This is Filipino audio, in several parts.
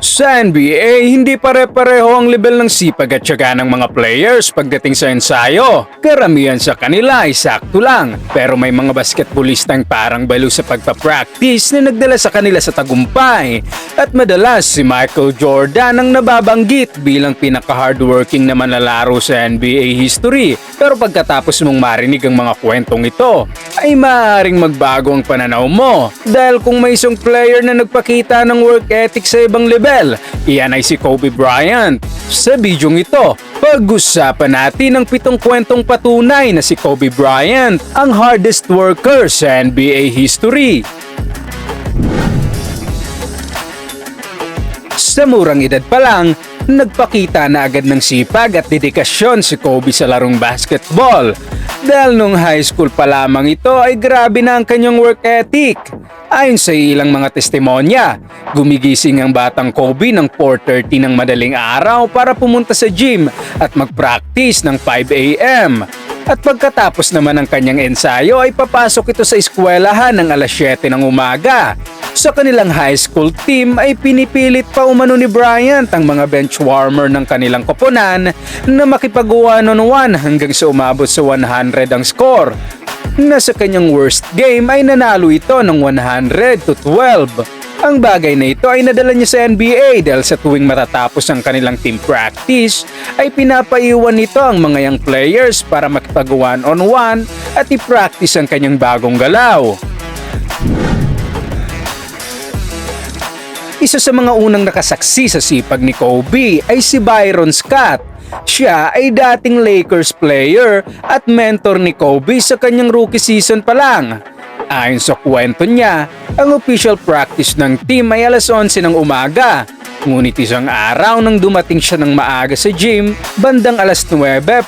Sa NBA, hindi pare-pareho ang level ng sipag at syaga ng mga players pagdating sa ensayo. Karamihan sa kanila ay sakto lang, pero may mga basketballistang parang balo sa pagpa-practice na nagdala sa kanila sa tagumpay. At madalas si Michael Jordan ang nababanggit bilang pinaka-hardworking na manlalaro sa NBA history. Pero pagkatapos mong marinig ang mga kwentong ito, ay maaaring magbago ang pananaw mo. Dahil kung may isang player na nagpakita ng work ethic sa ibang level, iyan ay si Kobe Bryant. Sa bidyong ito, pag-usapan natin ang pitong kwentong patunay na si Kobe Bryant, ang hardest worker sa NBA history. Sa murang edad pa lang, nagpakita na agad ng sipag at dedikasyon si Kobe sa larong basketball. Dahil nung high school pa lamang ito ay grabe na ang kanyang work ethic. Ayon sa ilang mga testimonya, gumigising ang batang Kobe ng 4.30 ng madaling araw para pumunta sa gym at mag-practice ng 5 a.m. At pagkatapos naman ng kanyang ensayo ay papasok ito sa eskwelahan ng alas 7 ng umaga. Sa kanilang high school team ay pinipilit pa umano ni Bryant ang mga bench warmer ng kanilang koponan na makipag one-on-one hanggang sa umabot sa 100 ang score. Na sa kanyang worst game ay nanalo ito ng 100 to 12. Ang bagay na ito ay nadala niya sa NBA dahil sa tuwing matatapos ang kanilang team practice ay pinapaiwan nito ang mga young players para makipag one-on-one at i-practice ang kanyang bagong galaw. Isa sa mga unang nakasaksi sa sipag ni Kobe ay si Byron Scott. Siya ay dating Lakers player at mentor ni Kobe sa kanyang rookie season pa lang. Ayon sa kwento niya, ang official practice ng team ay alas 11 ng umaga. Ngunit isang araw nang dumating siya ng maaga sa gym, bandang alas 9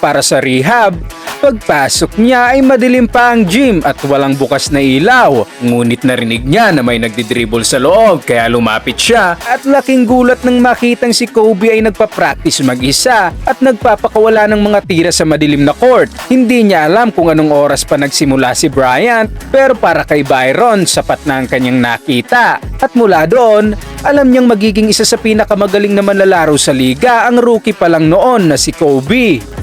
para sa rehab, pagpasok niya ay madilim pa ang gym at walang bukas na ilaw. Ngunit narinig niya na may nagdidribble sa loob kaya lumapit siya at laking gulat nang makitang si Kobe ay nagpa-practice mag-isa at nagpapakawala ng mga tira sa madilim na court. Hindi niya alam kung anong oras pa nagsimula si Bryant pero para kay Byron sapat na ang kanyang nakita. At mula doon, alam niyang magiging isa sa pinakamagaling na manlalaro sa liga ang rookie pa lang noon na si Kobe.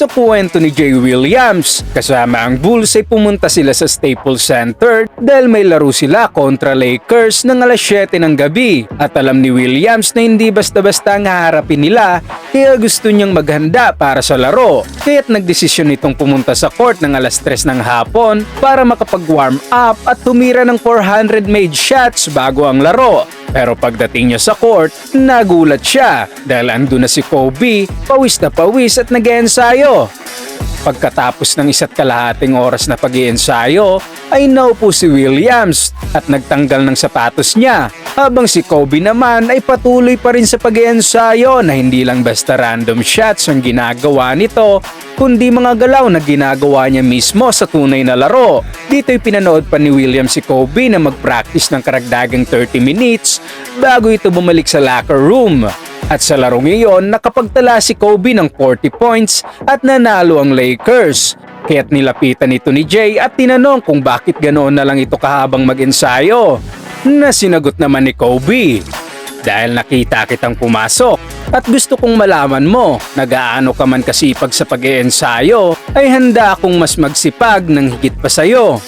Sa kwento ni Jay Williams, kasama ang Bulls ay pumunta sila sa Staples Center dahil may laro sila kontra Lakers ng alas 7 ng gabi at alam ni Williams na hindi basta-basta ang haharapin nila kaya gusto niyang maghanda para sa laro kaya't nagdesisyon itong pumunta sa court ng alas 3 ng hapon para makapag-warm up at tumira ng 400 made shots bago ang laro. Pero pagdating niya sa court, nagulat siya dahil ando na si Kobe, pawis na pawis at nag-ensayo. Pagkatapos ng isa't kalahating oras na pag ensayo ay naupo si Williams at nagtanggal ng sapatos niya habang si Kobe naman ay patuloy pa rin sa pag ensayo na hindi lang basta random shots ang ginagawa nito kundi mga galaw na ginagawa niya mismo sa tunay na laro. Dito'y pinanood pa ni William si Kobe na mag-practice ng karagdagang 30 minutes bago ito bumalik sa locker room. At sa larong iyon, nakapagtala si Kobe ng 40 points at nanalo ang Lakers. Kaya't nilapitan ito ni Jay at tinanong kung bakit ganoon na lang ito kahabang mag-ensayo. Na sinagot naman ni Kobe. Dahil nakita kitang pumasok at gusto kong malaman mo na gaano ka man kasipag sa pag-iensayo ay handa akong mas magsipag ng higit pa sa'yo.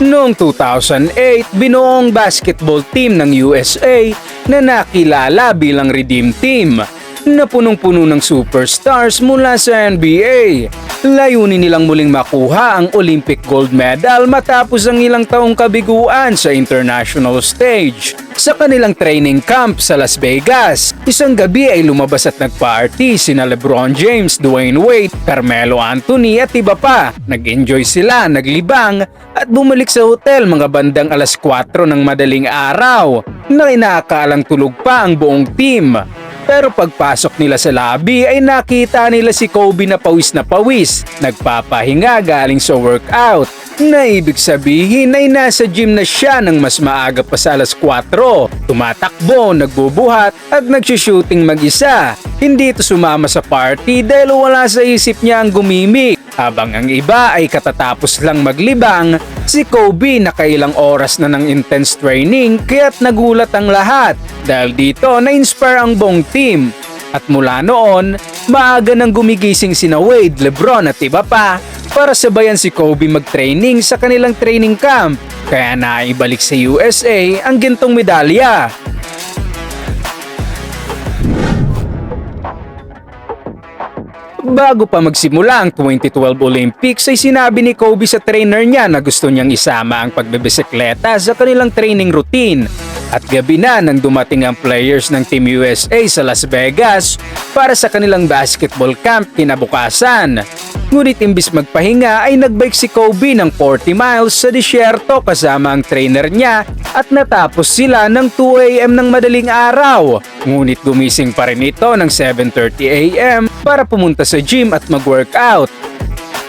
Noong 2008, binuong basketball team ng USA na nakilala bilang Redeem Team na punong-puno ng superstars mula sa NBA. Layunin nilang muling makuha ang Olympic gold medal matapos ang ilang taong kabiguan sa international stage. Sa kanilang training camp sa Las Vegas, isang gabi ay lumabas at nagparty sina Lebron James, Dwayne Wade, Carmelo Anthony at iba pa. Nag-enjoy sila, naglibang at bumalik sa hotel mga bandang alas 4 ng madaling araw na inaakalang tulog pa ang buong team. Pero pagpasok nila sa lobby ay nakita nila si Kobe na pawis na pawis, nagpapahinga galing sa workout. Na ibig sabihin ay nasa gym na siya ng mas maaga pa sa alas 4. Tumatakbo, nagbubuhat at nagsushooting mag-isa. Hindi ito sumama sa party dahil wala sa isip niya ang gumimik. Habang ang iba ay katatapos lang maglibang, si Kobe nakailang oras na ng intense training kaya't nagulat ang lahat. Dahil dito na-inspire ang buong team. At mula noon, maaga nang gumigising sina Wade, Lebron at iba pa para sabayan si Kobe mag-training sa kanilang training camp. Kaya naibalik sa USA ang gintong medalya. Bago pa magsimula ang 2012 Olympics ay sinabi ni Kobe sa trainer niya na gusto niyang isama ang pagbebisikleta sa kanilang training routine. At gabi na nang dumating ang players ng Team USA sa Las Vegas para sa kanilang basketball camp kinabukasan. Ngunit imbis magpahinga ay nagbike si Kobe ng 40 miles sa disyerto kasama ang trainer niya at natapos sila ng 2 a.m. ng madaling araw. Ngunit gumising pa rin ito ng 7.30 a.m. para pumunta sa gym at mag-workout.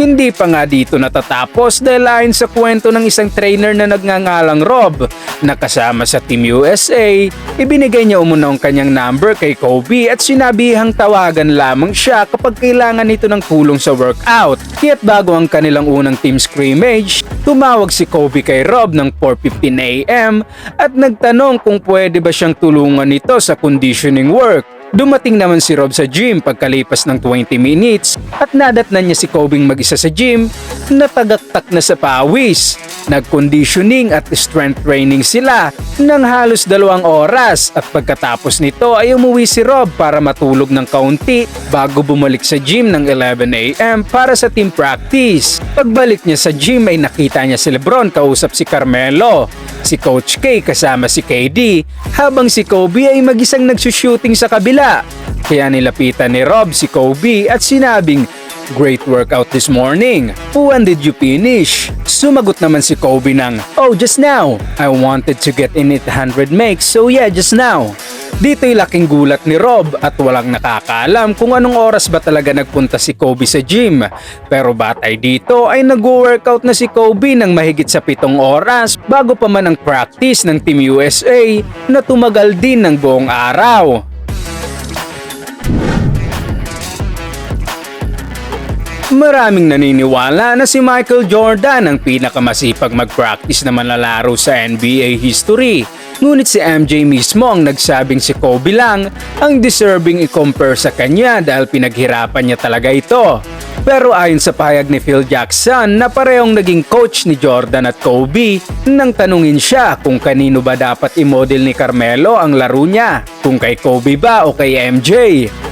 Hindi pa nga dito natatapos dahil ayon sa kwento ng isang trainer na nagngangalang Rob na kasama sa Team USA, ibinigay niya umuna ang kanyang number kay Kobe at sinabihang tawagan lamang siya kapag kailangan nito ng tulong sa workout. Kaya't bago ang kanilang unang team scrimmage, tumawag si Kobe kay Rob ng 4.15 a.m. at nagtanong kung pwede ba siyang tulungan nito sa conditioning work. Dumating naman si Rob sa gym pagkalipas ng 20 minutes at nadatnan niya si Kobing mag-isa sa gym na tagaktak na sa pawis. Nag-conditioning at strength training sila ng halos dalawang oras at pagkatapos nito ay umuwi si Rob para matulog ng kaunti bago bumalik sa gym ng 11am para sa team practice. Pagbalik niya sa gym ay nakita niya si Lebron kausap si Carmelo, si Coach K kasama si KD habang si Kobe ay mag-isang nagsushooting sa kabila. Kaya nilapitan ni Rob si Kobe at sinabing, Great workout this morning. When did you finish? Sumagot naman si Kobe ng, Oh, just now. I wanted to get in it 100 makes, so yeah, just now. Dito'y laking gulat ni Rob at walang nakakaalam kung anong oras ba talaga nagpunta si Kobe sa gym. Pero batay dito ay nag-workout na si Kobe ng mahigit sa pitong oras bago pa man ang practice ng Team USA na tumagal din ng buong araw. Maraming naniniwala na si Michael Jordan ang pinakamasipag mag-practice na manlalaro sa NBA history. Ngunit si MJ mismo ang nagsabing si Kobe lang ang deserving i-compare sa kanya dahil pinaghirapan niya talaga ito. Pero ayon sa pahayag ni Phil Jackson na parehong naging coach ni Jordan at Kobe, nang tanungin siya kung kanino ba dapat i-model ni Carmelo ang laro niya, kung kay Kobe ba o kay MJ.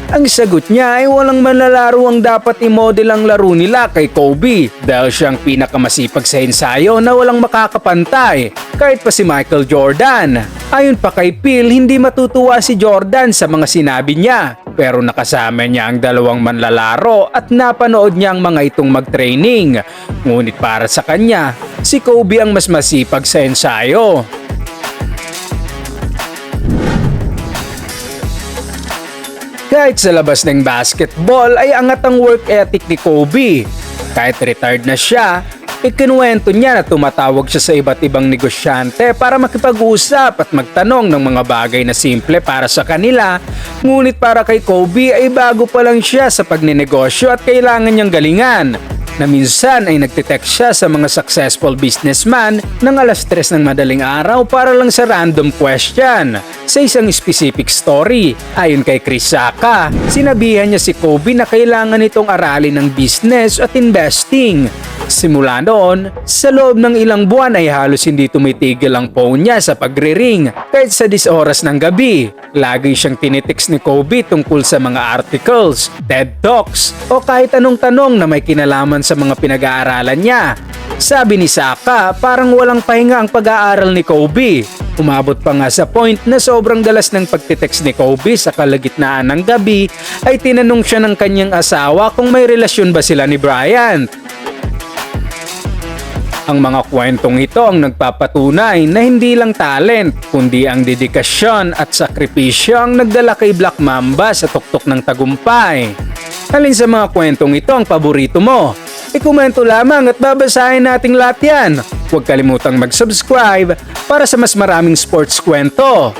Ang sagot niya ay walang manlalaro ang dapat i-model ang laro nila kay Kobe dahil siyang pinakamasipag sa ensayo na walang makakapantay kahit pa si Michael Jordan. Ayon pa kay Phil, hindi matutuwa si Jordan sa mga sinabi niya pero nakasama niya ang dalawang manlalaro at napanood niya ang mga itong mag-training. Ngunit para sa kanya, si Kobe ang mas masipag sa ensayo. Kahit sa labas ng basketball ay angat ang work ethic ni Kobe. Kahit retired na siya, ikinuwento niya na tumatawag siya sa iba't ibang negosyante para makipag-usap at magtanong ng mga bagay na simple para sa kanila. Ngunit para kay Kobe ay bago pa lang siya sa pagninegosyo at kailangan niyang galingan na minsan ay nagtitext siya sa mga successful businessman ng alas 3 ng madaling araw para lang sa random question. Sa isang specific story, ayon kay Chris Saka, sinabihan niya si Kobe na kailangan itong aralin ng business at investing. Simula noon, sa loob ng ilang buwan ay halos hindi tumitigil ang phone niya sa pagre-ring kahit sa 10 oras ng gabi. Lagi siyang tinitext ni Kobe tungkol sa mga articles, TED Talks o kahit anong tanong na may kinalaman sa mga pinag-aaralan niya. Sabi ni Saka, parang walang pahinga ang pag-aaral ni Kobe. Umabot pa nga sa point na sobrang dalas ng pagtitext ni Kobe sa kalagitnaan ng gabi ay tinanong siya ng kanyang asawa kung may relasyon ba sila ni Bryant. Ang mga kwentong ito ang nagpapatunay na hindi lang talent, kundi ang dedikasyon at sakripisyo ang nagdala kay Black Mamba sa tuktok ng tagumpay. Alin sa mga kwentong ito ang paborito mo? ikomento lamang at babasahin nating lahat yan. Huwag kalimutang mag-subscribe para sa mas maraming sports kwento.